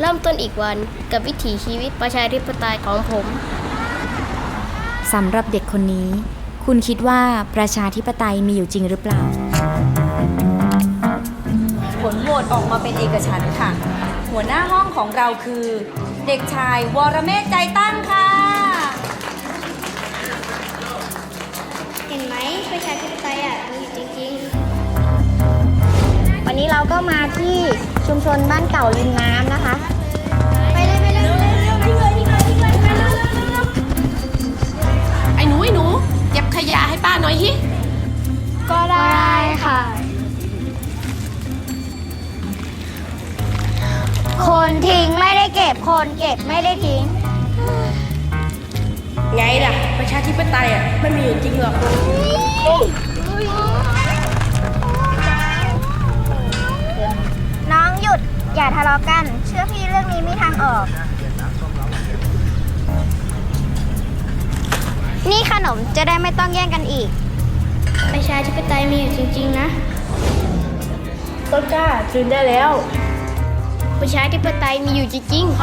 เริ่มต้นอีกวันกับวิถีชีวิตประชาธิปไตยของผมสำหรับเด็กคนนี้ คุณคิดว่าประชาธิปไตยมีอยู่จริงหรือเปล่า ผลโหวตออกมาเป็นเอกฉันท์ค่ะ หัวหน้าห้องของเราคือ เด็กชายวรเมธใจตั้งค่ะ เห็นไหมประชาธิปไตยอะมีจริงวันนี้เราก็มาที่ ชุมชนบ้านเก่าริมน้ำนะคะๆไปเลยไปเลยไปเลยไปเลยไปเลยไปเลยไปเลยไอ้หนูไอ้หนูเก็บขยะให้ป้าหน่อยฮิก็ได้ค่ะ คนทิ้งไม่ได้เก็บ คนเก็บไม่ได้ทิ้ง ไงล่ะ ประชาธิปไตยอะไม่มีอยู่จริงหรอกน้อง อย่าทะเลาะกัน เชื่อพี่เรื่องนี้มีทางออก นี่ขนมจะได้ไม่ต้องแย่งกันอีก ประชาธิปไตยมีอยู่จริง ๆ นะต้นกล้าคืนได้แล้ว ประชาธิปไตยมีอยู่จริงๆ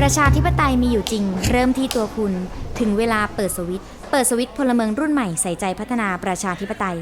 ประชาธิปไตยมีอยู่จริง เริ่มที่ตัวคุณ ถึงเวลาเปิดสวิตช์เปิดสวิตช์พลเมืองรุ่นใหม่ใส่ใจพัฒนาประชาธิปไตย